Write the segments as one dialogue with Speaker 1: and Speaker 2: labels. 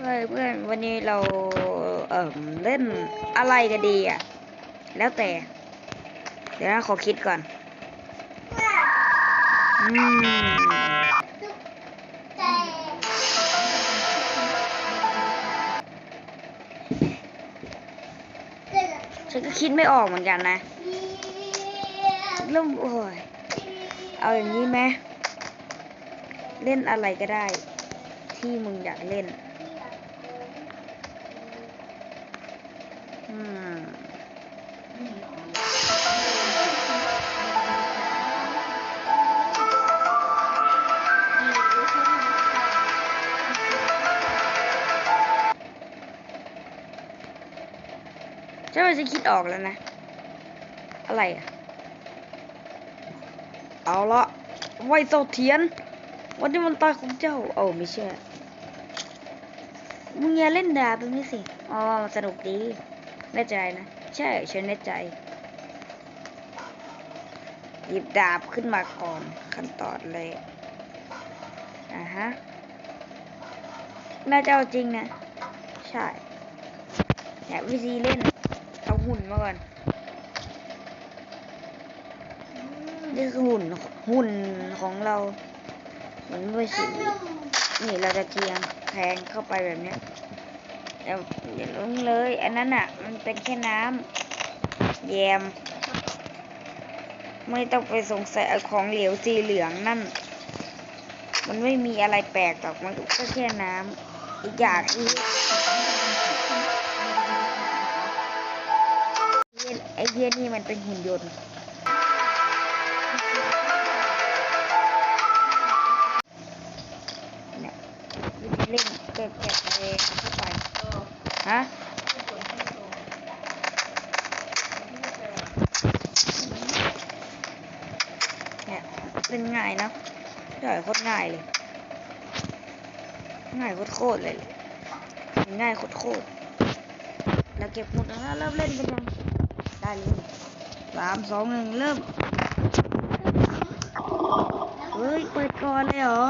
Speaker 1: เฮ้ยเพื่อนวันนี้เราเอ่อเล่นอะไรกันดีอะ แล้วแต่ เดี๋ยวนะขอคิดก่อนอืมฉันก็คิดไม่ออกเหมือนกันนะเริ่มโอ้ยเอาอย่างนี้ไหมเล่นอะไรก็ได้ ที่มึงอยากเล่น ใช่ว่าจะคิดออกแล้วนะ อะไรอะเอาละไว้เจ้าเทียน วันนี้มันตายของเจ้าโอ้ไม่เชื่อมึงอย่าเล่นดาบแบบนี้สิ อ๋อ สนุกดีแน่ใจนะ ใช่ฉันแน่ใจ หยิบดาบขึ้นมาก่อนขั้นตอนเลยอ่าฮะ น่าจะเอาจริงนะ ใช่เนี่ยวิธีเล่น หุ่นมาก่อนนี่คือหุ่นหุ่นของเราเหมือนไม่สีนี่เราจะเทียงแทงเข้าไปแบบเนี้ยอย่าอย่าลงเลย อันนั้นอะ มันเป็นแค่น้ำแยม ไม่ต้องไปสงสัยไอ้ของเหลวสีเหลืองนั่น มันไม่มีอะไรแปลกหรอกมันก็แค่น้ำอีกอย่างคือไอ้เหี้ยนี่มันเป็นหุ่นยนต์เนี่ยวิธีเล่นเก็บเก็บไปเข้าไปฮะเนี่ยเล่นง่ายนอะใช่โคตรง่ายเลย ง่ายโคตรๆเลยเลยง่ายโคตรๆแล้วเก็บหมดแล้วเริ่มเล่นกันยัง ได้เลยสามสองหนึ่งเริ่ม เฮ้ย เปิดก่อนเลยเหรอ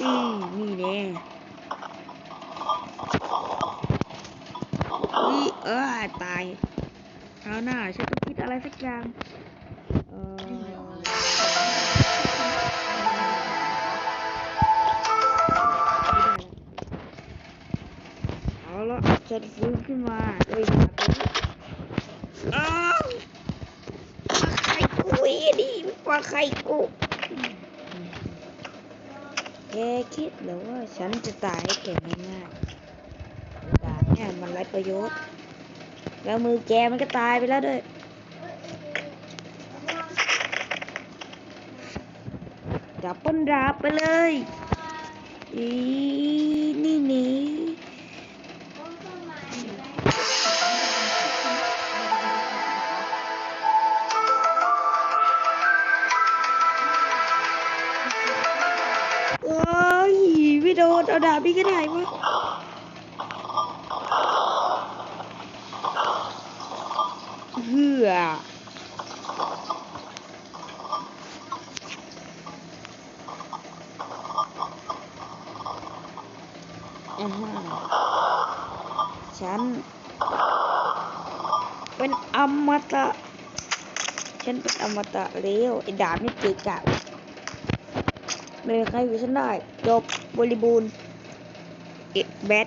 Speaker 1: อืมนี่แน่อุ้ยเออตาย คราวหน้าฉันต้องคิดอะไรสักอย่าง เออเอาละฉันฟื้นขึ้นมาโดยมาตัวอ้าวปลาไข่กูอีนี่ปลาไข่กูแกคิดหรือว่าฉันจะตายให้แกง่ายๆดาบเนี่ยมันไร้ประโยชน์ แล้วมือแกมันก็ตายไปแล้วด้วยจับป้นดาบไปเลยอีนี่นี่โอ้ยไม่โดนเอาดาบนี่ก็ได้วะ เหืออ่าฮะฉัน เป็นอมตะ ฉันเป็นอมตะแล้วไอ้ดาบนี่เกะกะไม่มีใครอยู่ฉันได้ จบบริบูรณ์เอ็ดแบท